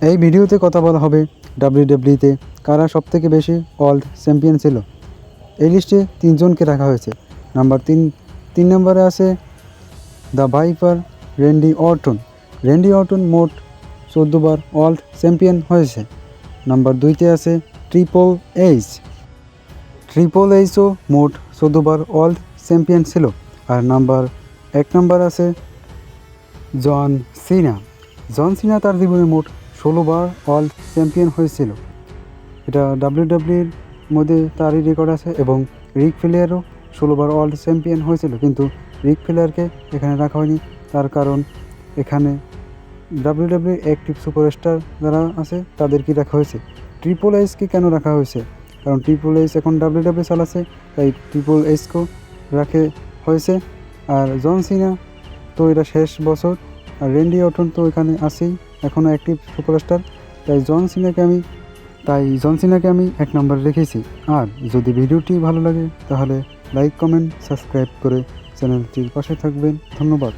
এই ভিডিওতে কথা বলা হবে ডাব্লিউডাব্লিউতে কারা সবথেকে বেশি ওয়ার্ল্ড চ্যাম্পিয়ন ছিল। এই লিস্টে তিনজনকে রাখা হয়েছে। নাম্বার তিন তিন নম্বরে আছে the viper Randy Orton Randy Orton মোট চোদ্দোবার ওয়ার্ল্ড চ্যাম্পিয়ন হয়েছে। নাম্বার দুইতে আছে ট্রিপল এইচ ট্রিপল এইচও মোট চোদ্দোবার ওয়ার্ল্ড চ্যাম্পিয়ন ছিল। আর নাম্বার এক নাম্বার আছে জন সিনা জন সিনা তার জীবনে মোট ষোলোবার ওয়ার্ল্ড চ্যাম্পিয়ন হয়েছিল। এটা ডাব্লিউডাব্লিউর মধ্যে তারই রেকর্ড আছে এবং রিক ফিলিয়ারও ষোলোবার ওয়ার্ল্ড চ্যাম্পিয়ন হয়েছিল। কিন্তু রিক ফিলিয়ারকে এখানে রাখা হয়নি। তার কারণ এখানে ডাব্লিউডাব্লিউ অ্যাক্টিভ সুপারস্টার যারা আছে তাদেরকে রাখা হয়েছে? ট্রিপল এইচকে কেন রাখা হয়েছে? কারণ ট্রিপল এইচ এখন ডাব্লিউডাব্লিউ চালাচ্ছে, তাই ট্রিপল এইচকেও রাখে হয়েছে। আর জন সিনা তো এটা শেষ বছর আর রেন্ডি অটন তো এখানে আসেই এখনও অ্যাক্টিভ সুপারস্টার তাই জন সিনাকে আমি, তাই জন সিনাকে আমি এক নম্বরে রেখেছি। আর যদি ভিডিওটি ভালো লাগে, তাহলে লাইক কমেন্ট সাবস্ক্রাইব করে চ্যানেলটির পাশে থাকবেন। ধন্যবাদ।